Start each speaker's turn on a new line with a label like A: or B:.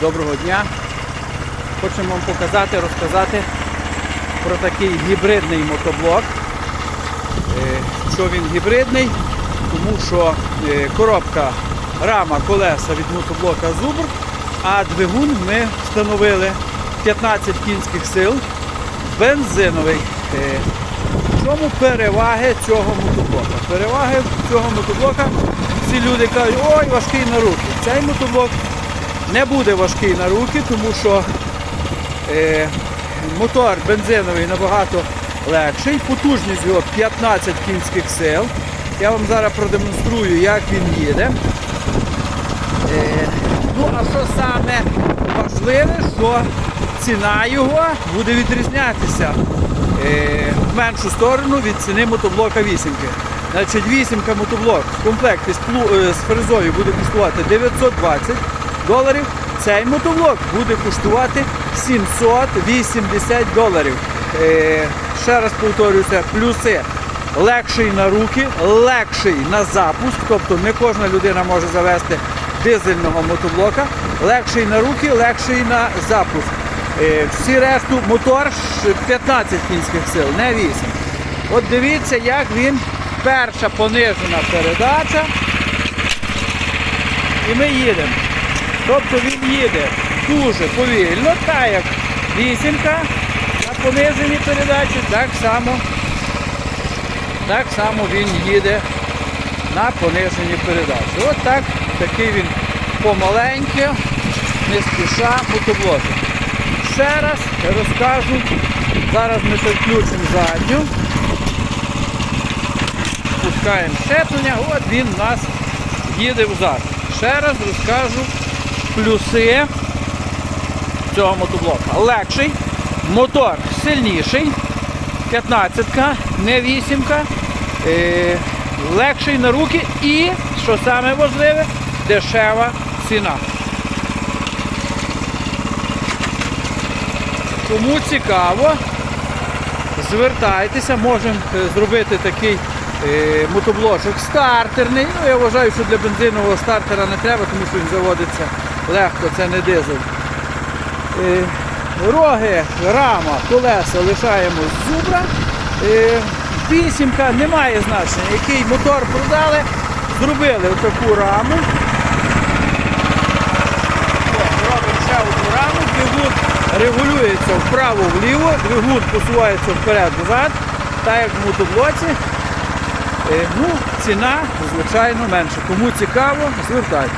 A: Доброго дня. Хочемо вам показати, розказати про такий гібридний мотоблок. Е, Що він гібридний? Тому що е, коробка рама колеса від мотоблока Зубр, а двигун ми встановили 15 кінських сил, бензиновий. Е, В чому переваги цього мотоблока? Переваги цього мотоблока всі люди кажуть, ой, важкий на руки. Цей мотоблок не буде важкий на руки, тому що е, мотор бензиновий набагато легший, потужність його 15 кінських сил. Я вам зараз продемонструю, як він їде. Е, ну, а що саме важливе, що ціна його буде відрізнятися е, в меншу сторону від ціни мотоблока вісімки. Значить, вісімка мотоблок в комплекті з, е, фрезою буде коштувати 920 доларів. Цей мотоблок буде коштувати 780 доларів. Е, ще раз повторюся, плюси легший на руки, легший на запуск, тобто не кожна людина може завести дизельного мотоблока, легший на руки, легший на запуск. Е, Всі решту мотор 15 кінських сил, не 8. От дивіться, як він перша понижена передача. І ми їдемо. Тобто він їде дуже повільно, так як вісімка на пониженій передачі, так само так само він їде на пониженій передачі. От так, такий він помаленьки, не спіша мотоблоки. Ще раз розкажу, зараз ми ще включимо задню, пускаємо щеплення, от він у нас їде взад. Ще раз розкажу плюси цього мотоблока. Легший, мотор сильніший, 15-ка, не 8-ка, е, легший на руки і, що саме важливе, дешева ціна. Кому цікаво, звертайтеся, можемо е, зробити такий е, мотоблочок стартерний. Ну, я вважаю, що для бензинового стартера не треба, тому що він заводиться легко, це не дизель. Е, Роги, рама, колеса лишаємо з зубра. Е, Вісімка немає значення. Який мотор продали, зробили таку раму. Робимо ще одну раму, двигун регулюється вправо-вліво, двигун посувається вперед-назад, так як в мотоблоці. Е, Ну, ціна, звичайно, менша. Кому цікаво, звертайтеся.